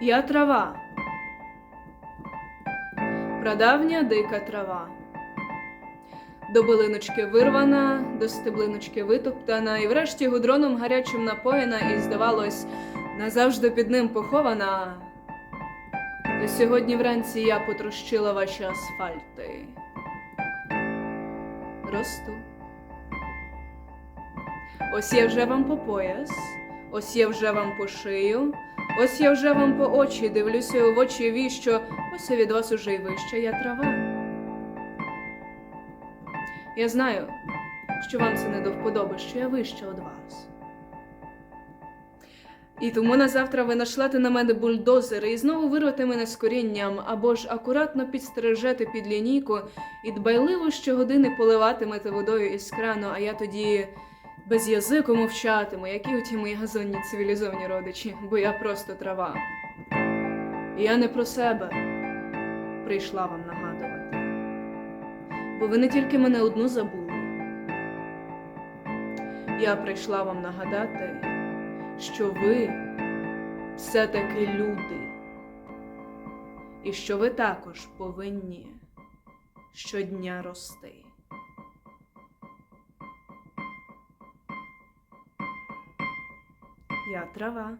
Я трава. Прадавня дика трава. До билиночки вирвана, до стеблиночки витоптана, і врешті гудроном гарячим напоєна, і, здавалось, назавжди під ним похована. Та сьогодні вранці я потрощила ваші асфальти. Росту. Ось я вже вам по пояс, ось я вже вам по шию, ось я вже вам по очі дивлюся у очі ві, що ось від вас уже й вища я трава. Я знаю, що вам це не до вподоби, що я вища від вас. І тому на завтра ви нашлете на мене бульдозери і знову вирвете мене з корінням, або ж акуратно підстережете під лінійку і дбайливо щогодини поливатимете водою із крану, а я тоді без язику мовчатиму, які оті мої газонні цивілізовані родичі, бо я просто трава. Я не про себе прийшла вам нагадувати, бо ви не тільки мене одну забули. Я прийшла вам нагадати, що ви все-таки люди, і що ви також повинні щодня рости. Я трава.